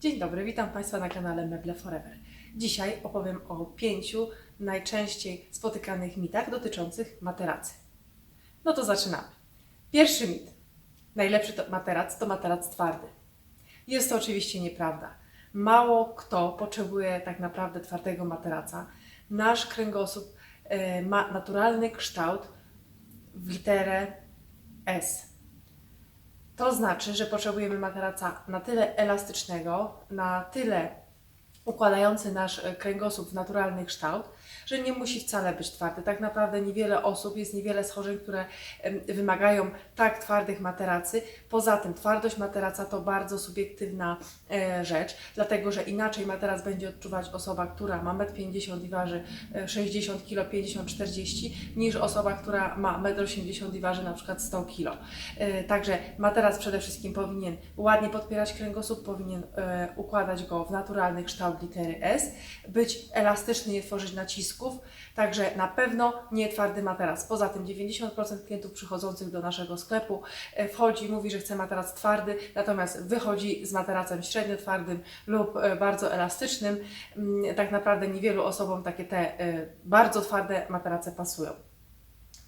Dzień dobry, witam Państwa na kanale Meble Forever. Dzisiaj opowiem o pięciu najczęściej spotykanych mitach dotyczących materacy. No to zaczynamy. Pierwszy mit. Najlepszy to materac to materac twardy. Jest to oczywiście nieprawda. Mało kto potrzebuje tak naprawdę twardego materaca. Nasz kręgosłup e, ma naturalny kształt w literę S. To znaczy, że potrzebujemy materaca na tyle elastycznego, na tyle układający nasz e, kręgosłup w naturalny kształt, że nie musi wcale być twardy. Tak naprawdę niewiele osób, jest niewiele schorzeń, które wymagają tak twardych materacy. Poza tym twardość materaca to bardzo subiektywna e, rzecz, dlatego że inaczej materac będzie odczuwać osoba, która ma 1,50 m i waży e, 60 kg, 50-40 niż osoba, która ma 1,80 m i waży na przykład 100 kg. E, Także materac przede wszystkim powinien ładnie podpierać kręgosłup, powinien e, układać go w naturalny kształt litery S, być elastyczny, nie tworzyć także na pewno nie twardy materac. Poza tym 90% klientów przychodzących do naszego sklepu e, wchodzi i mówi, że chce materac twardy, natomiast wychodzi z materacem średnio twardym lub e, bardzo elastycznym. Mm, Tak naprawdę niewielu osobom takie te e, bardzo twarde materace pasują.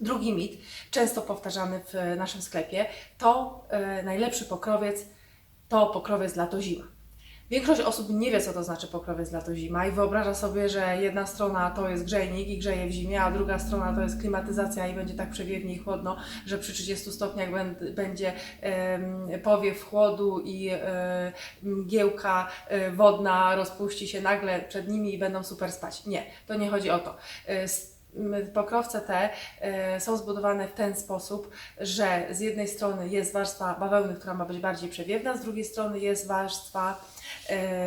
Drugi mit, często powtarzany w naszym sklepie, to najlepszy pokrowiec to pokrowiec lato-zima. Większość osób nie wie, co to znaczy pokrowiec lato-zima i wyobraża sobie, że jedna strona to jest grzejnik i grzeje w zimie, a druga strona to jest klimatyzacja i będzie tak przewiewnie i chłodno, że przy 30 stopniach będ- będzie powiew chłodu i e, mgiełka e, wodna rozpuści się nagle przed nimi i będą super spać. Nie, to nie chodzi o to. E, Pokrowce te są zbudowane w ten sposób, że z jednej strony jest warstwa bawełny, która ma być bardziej przewiewna, z drugiej strony jest warstwa,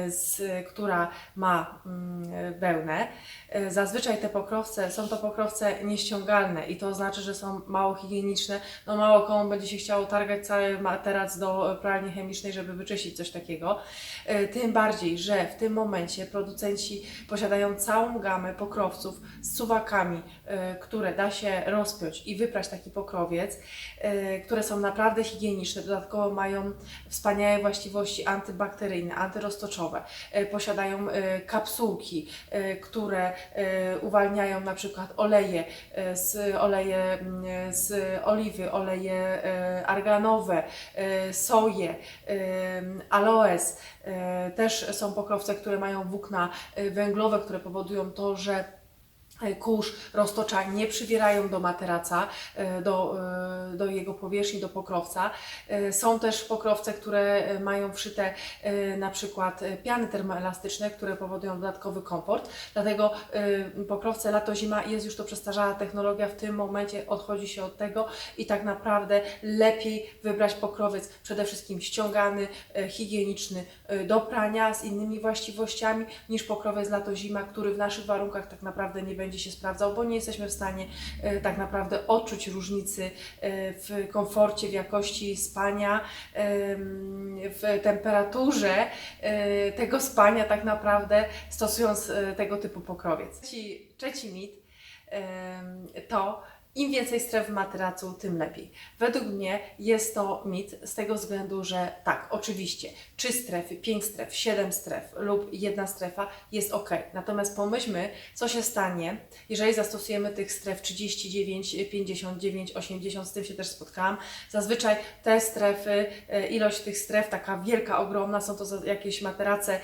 z, która ma mm, wełnę. E, Zazwyczaj te pokrowce są to pokrowce nieściągalne i to oznacza, że są mało higieniczne. No mało komu będzie się chciało targać cały materac do pralni chemicznej, żeby wyczyścić coś takiego. E, Tym bardziej, że w tym momencie producenci posiadają całą gamę pokrowców z suwakami, e, które da się rozpiąć i wyprać taki pokrowiec, e, które są naprawdę higieniczne. Dodatkowo mają wspaniałe właściwości antybakteryjne, antyroztoczowe. E, Posiadają e, kapsułki, e, które uwalniają na przykład oleje z oleje z oliwy, oleje arganowe, e, soję, e, aloes. Też są pokrowce, które mają włókna węglowe, które powodują to, że kurz, roztocza nie przywierają do materaca, e, do, e, do jego powierzchni, do pokrowca. E, Są też pokrowce, które e, mają wszyte e, na przykład e, piany termoelastyczne, które powodują dodatkowy komfort. Dlatego e, pokrowce lato-zima jest już to przestarzała technologia. W tym momencie odchodzi się od tego i tak naprawdę lepiej wybrać pokrowiec przede wszystkim ściągany, e, higieniczny e, do prania z innymi właściwościami niż pokrowiec lato-zima, który w naszych warunkach tak naprawdę nie będzie się sprawdzał, bo nie jesteśmy w stanie e, tak naprawdę odczuć różnicy e, w komforcie, w jakości spania, w temperaturze e, tego spania tak naprawdę stosując tego typu pokrowiec. Trzeci, trzeci mit to im więcej stref w materacu, tym lepiej. Według mnie jest to mit z tego względu, że tak, oczywiście, trzy strefy, pięć stref, siedem stref lub jedna strefa jest ok. Natomiast pomyślmy, co się stanie, jeżeli zastosujemy tych stref 39, 59, 80, z tym się też spotkałam. Zazwyczaj te strefy, e, ilość tych stref, taka wielka, ogromna, są to jakieś materace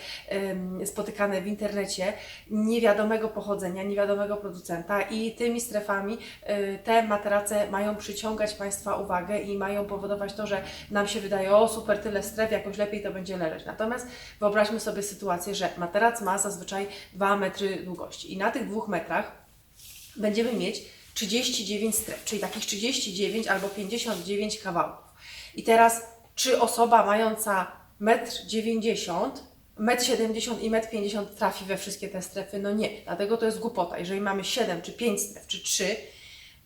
spotykane w internecie, niewiadomego pochodzenia, niewiadomego producenta i tymi strefami e, te materace mają przyciągać Państwa uwagę i mają powodować to, że nam się wydaje, o super, tyle stref, jakoś lepiej to będzie leżeć. Natomiast wyobraźmy sobie sytuację, że materac ma zazwyczaj 2 metry długości i na tych dwóch metrach będziemy mieć 39 stref, czyli takich 39 albo 59 kawałków. I teraz, czy osoba mająca 1,90 m, 1,70 m i 1,50 m trafi we wszystkie te strefy? No nie, dlatego to jest głupota. Jeżeli mamy 7 czy 5 stref, czy 3,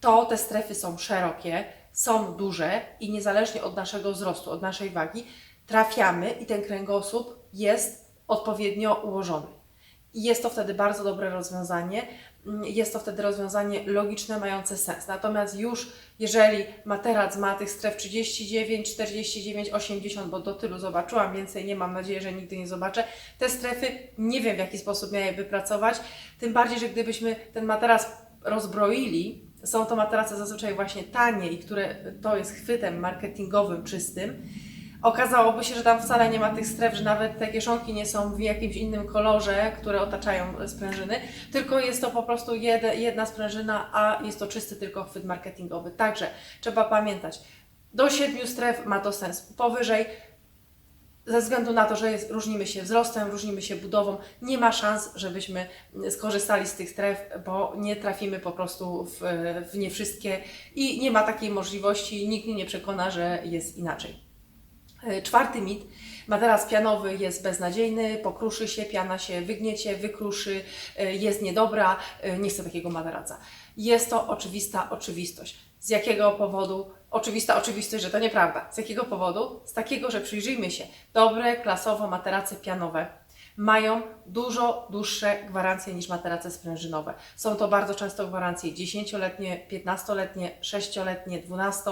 to te strefy są szerokie, są duże i niezależnie od naszego wzrostu, od naszej wagi, trafiamy i ten kręgosłup jest odpowiednio ułożony. I jest to wtedy bardzo dobre rozwiązanie. jest to wtedy rozwiązanie logiczne, mające sens. Natomiast już jeżeli materac ma tych stref 39, 49, 80, bo do tylu zobaczyłam, więcej nie mam nadzieję, że nigdy nie zobaczę, te strefy nie wiem w jaki sposób miałyby pracować, tym bardziej, że gdybyśmy ten materac rozbroili, są to materace zazwyczaj właśnie tanie i które to jest chwytem marketingowym czystym, Okazałoby się, że tam wcale nie ma tych stref, że nawet te kieszonki nie są w jakimś innym kolorze, które otaczają sprężyny, tylko jest to po prostu jed, jedna sprężyna, a jest to czysty tylko chwyt marketingowy. Także trzeba pamiętać, do siedmiu stref ma to sens. Powyżej, ze względu na to, że jest, różnimy się wzrostem, różnimy się budową, nie ma szans, żebyśmy skorzystali z tych stref, bo nie trafimy po prostu w, w nie wszystkie i nie ma takiej możliwości, nikt mnie nie przekona, że jest inaczej. E, Czwarty mit. Materac pianowy jest beznadziejny, pokruszy się, piana się wygniecie, wykruszy, e, jest niedobra, e, nie chcę takiego materaca. Jest to oczywista oczywistość. Z jakiego powodu? Oczywista oczywistość, że to nieprawda. Z jakiego powodu? Z takiego, że przyjrzyjmy się. Dobre, klasowo materace pianowe mają dużo dłuższe gwarancje niż materace sprężynowe. Są to bardzo często gwarancje 10-letnie, 15-letnie, 6-letnie, 12.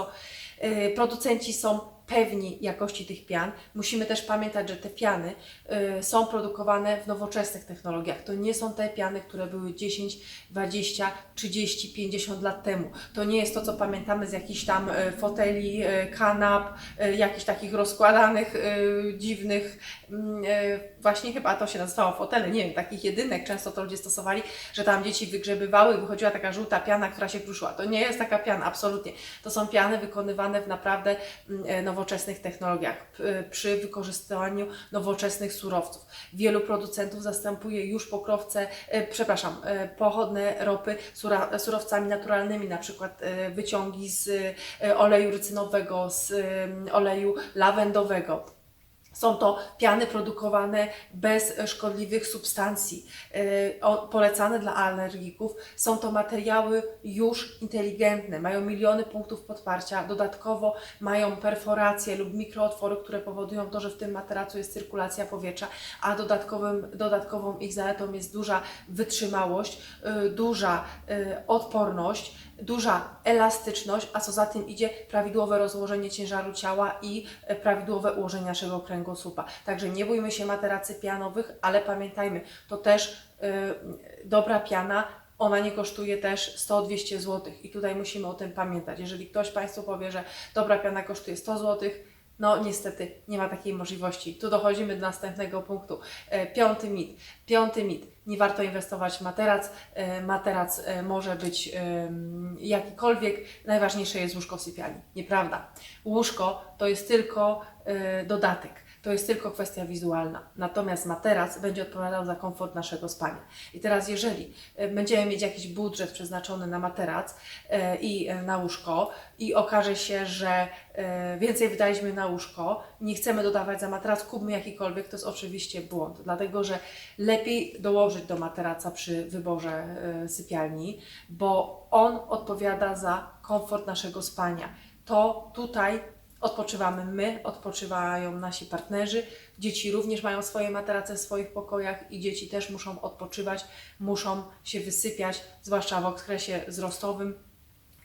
Yy, Producenci są pewni jakości tych pian. Musimy też pamiętać, że te piany y, są produkowane w nowoczesnych technologiach. To nie są te piany, które były 10, 20, 30, 50 lat temu. To nie jest to, co pamiętamy z jakichś tam y, foteli, y, kanap, y, jakichś takich rozkładanych, y, dziwnych, mm, y, właśnie chyba to się nazywało fotele, nie wiem, takich jedynek często to ludzie stosowali, że tam dzieci wygrzebywały wychodziła taka żółta piana, która się kruszyła. To nie jest taka piana, absolutnie. To są piany wykonywane w naprawdę mm, e, nowoczesnych technologiach, przy wykorzystywaniu nowoczesnych surowców. Wielu producentów zastępuje już pokrowce, e, przepraszam, e, pochodne ropy surowcami naturalnymi, na przykład e, wyciągi z oleju rycynowego, z oleju lawendowego. Są to piany produkowane bez szkodliwych substancji, o- polecane dla alergików. Są to materiały już inteligentne, mają miliony punktów podparcia, dodatkowo mają perforacje lub mikrootwory, które powodują to, że w tym materacu jest cyrkulacja powietrza, a dodatkowym, dodatkową ich zaletą jest duża wytrzymałość, yy, duża yy, odporność, duża elastyczność, a co za tym idzie prawidłowe rozłożenie ciężaru ciała i e, prawidłowe ułożenie naszego Także nie bójmy się materacy pianowych, ale pamiętajmy, to też y, dobra piana, ona nie kosztuje też 100-200 zł i tutaj musimy o tym pamiętać. Jeżeli ktoś Państwu powie, że dobra piana kosztuje 100 zł, no niestety nie ma takiej możliwości. Tu dochodzimy do następnego punktu. E, Piąty mit. Piąty mit. Nie warto inwestować w materac. E, Materac e, może być jakikolwiek. Najważniejsze jest łóżko w sypialni. Nieprawda. Łóżko to jest tylko dodatek. To jest tylko kwestia wizualna. Natomiast materac będzie odpowiadał za komfort naszego spania. I teraz, jeżeli e, będziemy mieć jakiś budżet przeznaczony na materac e, i e, na łóżko i okaże się, że więcej wydaliśmy na łóżko, nie chcemy dodawać za materac, kupmy jakikolwiek, to jest oczywiście błąd, dlatego że lepiej dołożyć do materaca przy wyborze sypialni, bo on odpowiada za komfort naszego spania. To tutaj odpoczywamy my, odpoczywają nasi partnerzy, dzieci również mają swoje materace w swoich pokojach i dzieci też muszą odpoczywać, muszą się wysypiać, zwłaszcza w okresie wzrostowym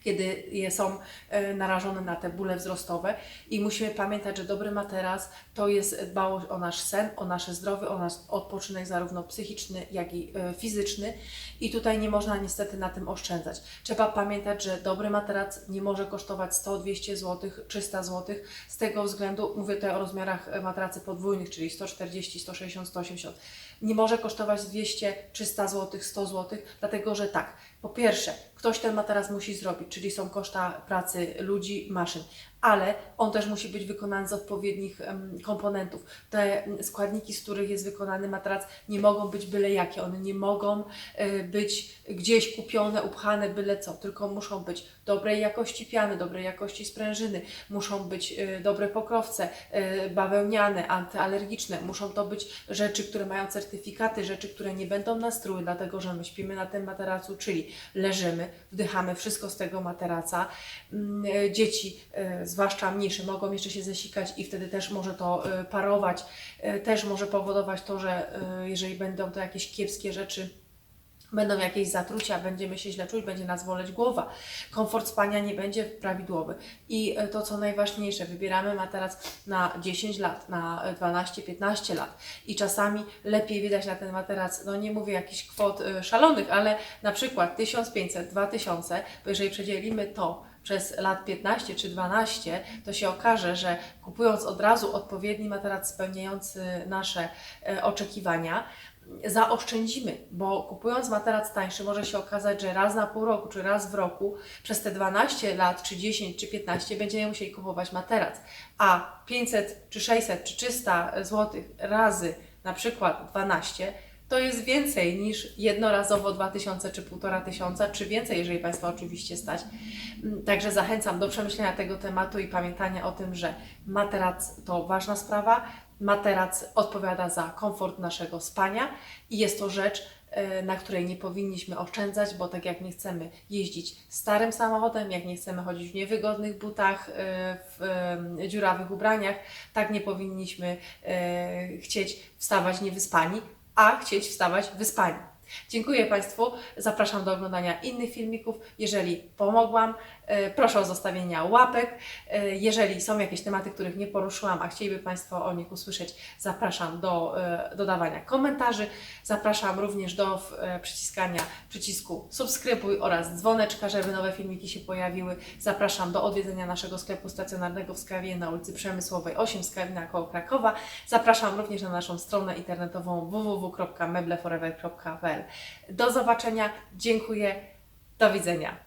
kiedy są e, narażone na te bóle wzrostowe. I musimy pamiętać, że dobry materac to jest dbałość o nasz sen, o nasze zdrowie, o nasz odpoczynek zarówno psychiczny, jak i e, fizyczny. I tutaj nie można niestety na tym oszczędzać. Trzeba pamiętać, że dobry materac nie może kosztować 100-200 zł, 300 zł z tego względu, mówię tutaj o rozmiarach e, materacy podwójnych, czyli 140, 160, 180, nie może kosztować 200, 300 zł, 100 zł, dlatego że tak, po pierwsze, ktoś ten materac musi zrobić, czyli są koszta pracy ludzi, maszyn, ale on też musi być wykonany z odpowiednich em, komponentów. Te składniki, z których jest wykonany materac, nie mogą być byle jakie, one nie mogą e, być gdzieś kupione, upchane byle co, tylko muszą być dobrej jakości piany, dobrej jakości sprężyny, muszą być e, dobre pokrowce, e, bawełniane, antyalergiczne, muszą to być rzeczy, które mają certyfikaty, rzeczy, które nie będą nas truły, dlatego że my śpimy na tym materacu, czyli leżymy, wdychamy wszystko z tego materaca. Mm, e, Dzieci, e, zwłaszcza mniejsze, mogą jeszcze się zesikać i wtedy też może to e, parować, też może powodować to, że jeżeli będą to jakieś kiepskie rzeczy, Będą jakieś zatrucia, będziemy się źle czuć, będzie nas boleć głowa. Komfort spania nie będzie prawidłowy. I e, to, co najważniejsze, wybieramy materac na 10 lat, na e, 12-15 lat. I czasami lepiej wydać na ten materac, no nie mówię jakichś kwot e, szalonych, ale na przykład 1500, 2000, bo jeżeli przedzielimy to przez lat 15 czy 12, to się okaże, że kupując od razu odpowiedni materac spełniający nasze e, oczekiwania, zaoszczędzimy, bo kupując materac tańszy może się okazać, że raz na pół roku czy raz w roku przez te 12 lat, czy 10 czy 15 będziemy musieli kupować materac, a 500 czy 600 czy 300 zł razy na przykład 12 to jest więcej niż jednorazowo 2000 czy 1500, czy więcej, jeżeli Państwa oczywiście stać. Także zachęcam do przemyślenia tego tematu i pamiętania o tym, że materac to ważna sprawa. Materac odpowiada za komfort naszego spania i jest to rzecz, e, na której nie powinniśmy oszczędzać, bo tak jak nie chcemy jeździć starym samochodem, jak nie chcemy chodzić w niewygodnych butach, e, w e, dziurawych ubraniach, tak nie powinniśmy chcieć wstawać niewyspani, a chcieć wstawać wyspani. Dziękuję Państwu. Zapraszam do oglądania innych filmików. Jeżeli pomogłam, e, proszę o zostawienia łapek. E, Jeżeli są jakieś tematy, których nie poruszyłam, a chcieliby Państwo o nich usłyszeć, zapraszam do e, dodawania komentarzy. Zapraszam również do przyciskania przycisku subskrybuj oraz dzwoneczka, żeby nowe filmiki się pojawiły. Zapraszam do odwiedzenia naszego sklepu stacjonarnego w Skawie na ulicy Przemysłowej 8 Skawina koło Krakowa. Zapraszam również na naszą stronę internetową www.mebleforever.pl. Do zobaczenia, dziękuję, do widzenia.